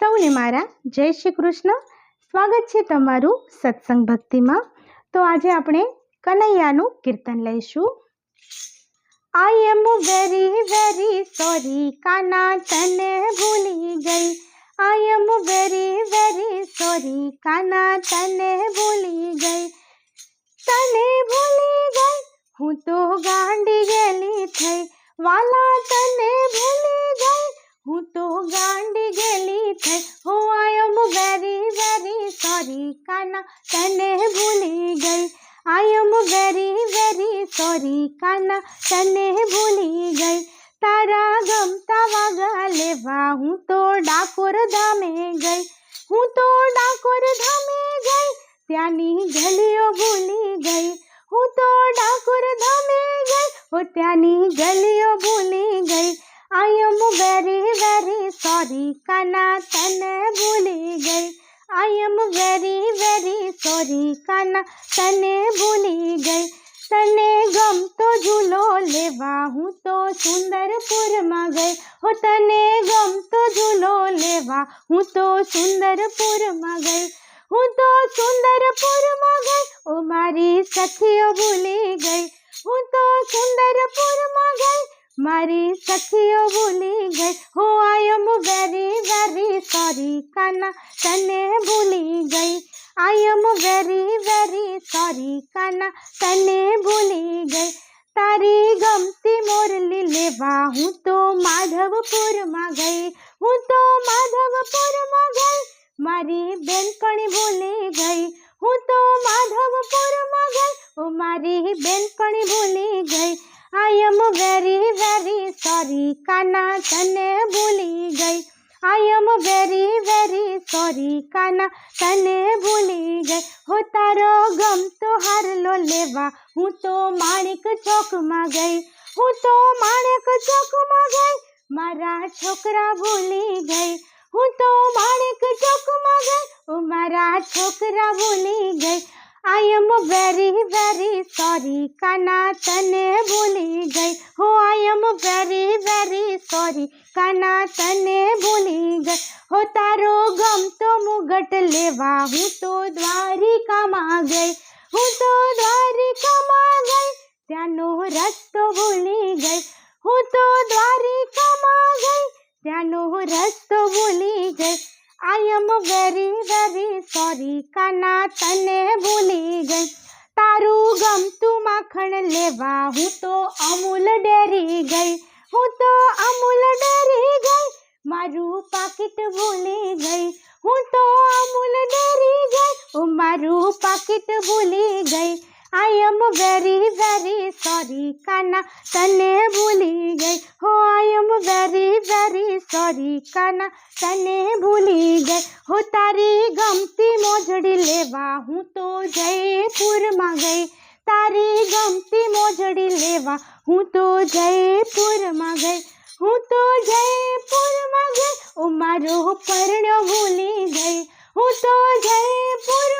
સૌને મારા જય શ્રી કૃષ્ણ સ્વાગત છે તમારું સત્સંગ ભક્તિમાં તો આજે આપણે કનૈયાનું કીર્તન લઈશું I am very very sorry Kana તને ભૂલી ગઈ I am very very sorry Kana તને ભૂલી ગઈ તને ભૂલી ગઈ હું તો ગાંડી ગયેલી થઈ વાલા તને વેરી સોરી કાના તને ભૂલી ગઈ I am very very sorry Kana તને ભૂલી ગઈ તારા ગમતા વાગા લેવા હું તો ડાકોર ધામે ગઈ હું તો ડાકોર ધામે ગઈ ત્યાંની ગલીઓ ભૂલી ગઈ હું તો ડાકોર ધામે ગઈ હો ત્યાંની ગલીઓ ભૂલી ગઈ I am very very sorry Kana તને ભૂલી ગઈ I am very very sorry Kana તને ભૂલી ગઈ તને ગમતો ઝૂલો લેવા હું તો સુંદરપુરમાં ગઈ હો તને ગમતો ઝૂલો લેવા હું તો સુંદરપુરમાં ગઈ હું તો સુંદરપુરમાં ગઈ ઓ મારી સખીઓ ભૂલી ગઈ હું તો સુંદરપુરમાં ગઈ મારી સખીઓ ભૂલી ગઈ હો I am very very sorry Kana તને ભૂલી ગઈ I am very very sorry Kana તને ભૂલી ગઈ તારી ગમતી મોરલી લેવા હું તો માધવપુરમાં ગઈ હું તો માધવપુરમાં ગઈ મારી બેનપણી ભૂલી ગઈ હું તો માધવપુરમાં ગઈ ઓ મારી બેનપણી ભૂલી ગઈ I am very very sorry Kana तने भूली गई। I am very very sorry Kana तने भूली गई। हो तारो गम तो हर लो लेवा, हूँ तो माणिक चौक में गई। हूँ तो माणिक चौक में गई, मारा छोकरा भूली गई। हूँ तो माणिक चौक में गई मारा छोकरा भूली गई। I am very very sorry Kana તને ભૂલી ગઈ હો I am very very sorry Kana તને ભૂલી ગઈ હો તારો ગમતો મુગટ લેવા હું તો દ્વારિકામાં ગઈ હું તો દ્વારિકામાં ગઈ ત્યાંનો રસ્તો ભૂલી ગઈ હું તો દ્વારિકામાં ગઈ ત્યાંનો રસ્તો ભૂલી ગઈ I am very very sorry Kana તને ભૂલી ગઈ તારું ગમતું માખણ લેવા હું તો અમૂલ ડેરી ગઈ હું તો અમૂલ ડેરી ગઈ મારું પાકીટ ભૂલી ગઈ હું તો અમૂલ ડેરી ગઈ હું મારું પાકીટ ભૂલી ગઈ I am very very sorry Kana તને ભૂલી ગઈ હો I am very very sorry Kana તને ભૂલી ગઈ હો તારી ગમતી મોજડી લેવા હું તો જયપુરમાં ગઈ તારી ગમતી મોજડી લેવા હું તો જયપુરમાં ગઈ હું તો જયપુરમાં ગઈ ઓ મારો પરણ્યો ભૂલી ગઈ હું તો જયપુરમાં ગઈ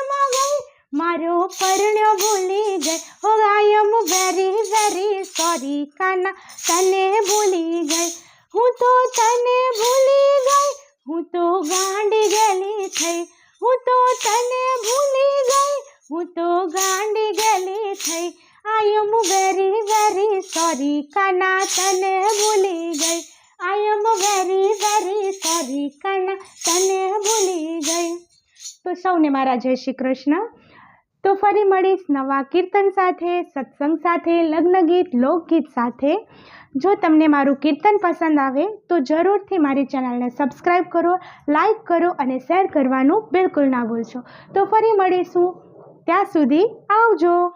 મારો પરણ્યો ભૂલી ગઈ હો I am very very sorry Kana તને ભૂલી ગઈ હું તો તને ભૂલી ગઈ હું તો ગાંડી ગયેલી થઈ હું તો તને ભૂલી ગઈ હું તો ગાંડી ગયેલી થઈ I am very very sorry Kana તને ભૂલી ગઈ I am very very sorry Kana તને ભૂલી ગઈ તો સૌને મારા જય શ્રી કૃષ્ણ તો ફરી મળીશ નવા કીર્તન સાથે, સત્સંગ સાથે, લગ્ન ગીત, લોકગીત સાથે. જો તમને મારું કીર્તન પસંદ આવે, તો જરૂરથી મારી ચેનલને સબસ્ક્રાઈબ કરો, લાઈક કરો અને શેર કરવાનું બિલકુલ ના ભૂલશો. તો ફરી મળીશું. ત્યાં સુધી આવજો.